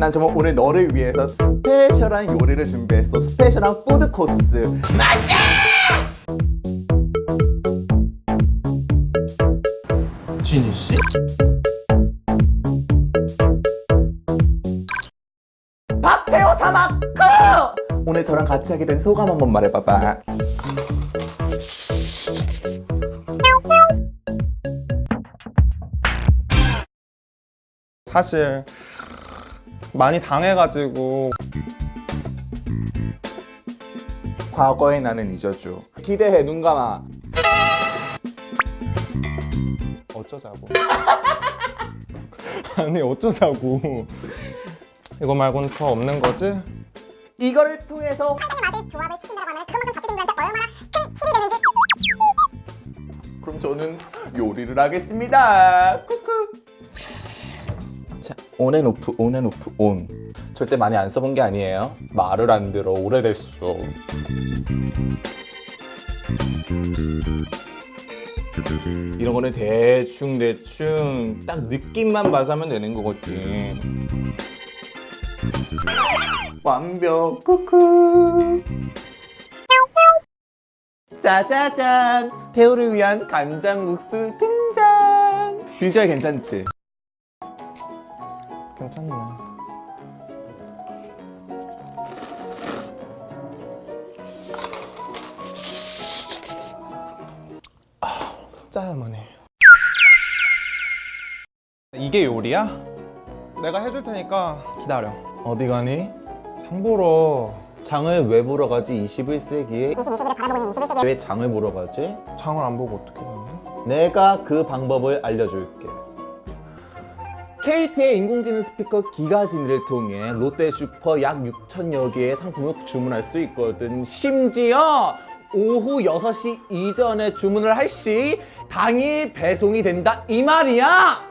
난 정말 오늘 너를 위해서 스페셜한 요리를 준비했어. 스페셜한 푸드 코스. 진희 씨? 박태호 사마크! 오늘 저랑 같이 하게 된 소감 한번 말해봐봐. 사실 많이 당해가지고 과거의 나는 잊어줘. 기대해, 눈 감아. 어쩌자고 아니 어쩌자고 이거 말고는 더 없는 거지? 이거를 통해서 맛의 조합을 시킨다고 하면 그것만큼 자체적인들한테 얼마나 큰 힘이 되는지 그럼 저는 요리를 하겠습니다. 자, 온앤오프, 온앤오프, 온. 절대 많이 안 써본 게 아니에요. 말을 안 들어, 오래됐어. 이런 거는 대충 대충 딱 느낌만 봐서 하면 되는 거거든. 완벽 쿠쿠. 짜자잔 태호를 위한 간장국수 등장 비주얼 괜찮지? 괜찮네 아, 짜야만 해 이게 요리야? 내가 해줄 테니까 기다려 어디 가니? 장 보러 장을 왜 보러 가지 21세기에 22세기를 바라보는 21세기 왜 장을 보러 가지? 장을 안 보고 어떻게 가니? 내가 그 방법을 알려줄게 KT의 인공지능 스피커 기가진을 통해 롯데 슈퍼 약 6천여 개의 상품을 주문할 수 있거든 심지어 오후 6시 이전에 주문을 할 시 당일 배송이 된다 이 말이야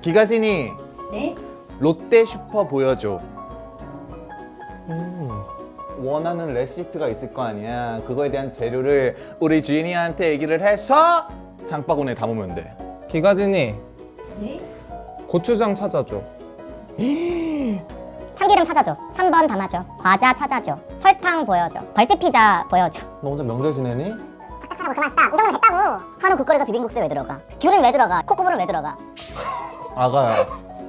기가진이 네? 롯데 슈퍼 보여줘. 음, 원하는 레시피가 있을 거 아니야. 그거에 대한 재료를 우리 주인이한테 얘기를 해서 장바구니에 담으면 돼. 기가진이 네? 고추장 찾아줘. 참기름 찾아줘. 3번 담아줘. 과자 찾아줘. 설탕 보여줘. 벌집 피자 보여줘. 너 혼자 명절 지내니? 딱딱하고 그만 스탑 이 정도면 됐다고. 한우 국거리가 비빔국수에 왜 들어가? 귤은 왜 들어가? 콧구멍은 왜 들어가? 아가야,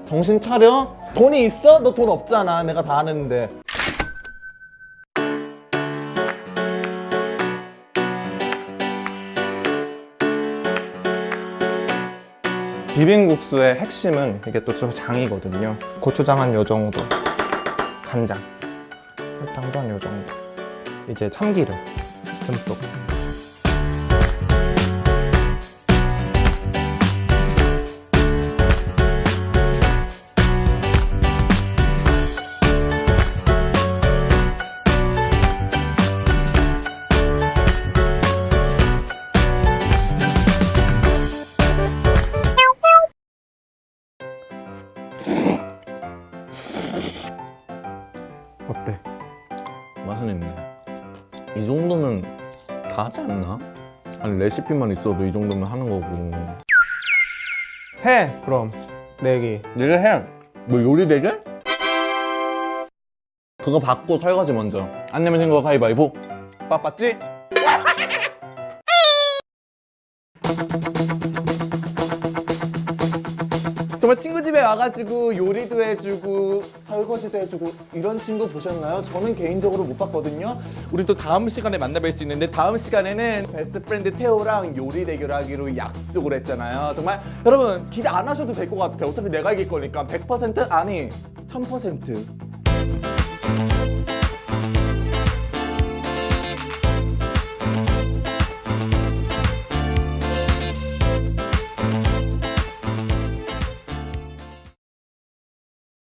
정신 차려? 돈이 있어? 너 돈 없잖아. 내가 다 아는데. 비빔국수의 핵심은 이게 또저 장이거든요. 고추장 한 요 정도, 간장, 설탕도 한 요 정도. 이제 참기름 듬뿍. 어때? 맛은 있네. 이 정도면 다 하지 않나? 아니 레시피만 있어도 이 정도면 하는 거고. 해 그럼 내기. 내가 해. 뭐 요리 대결? 그거 받고 설거지 먼저. 안 내면 진거 가위바위보. 빠빠찌? 정말 친구 집에 와가지고 요리도 해주고 설거지도 해주고 이런 친구 보셨나요? 저는 개인적으로 못 봤거든요. 우리 또 다음 시간에 만나뵐 수 있는데 다음 시간에는 베스트 프렌드 태호랑 요리 대결하기로 약속을 했잖아요. 정말 여러분 기대 안 하셔도 될 것 같아요. 어차피 내가 이길 거니까 100% 아니 1000%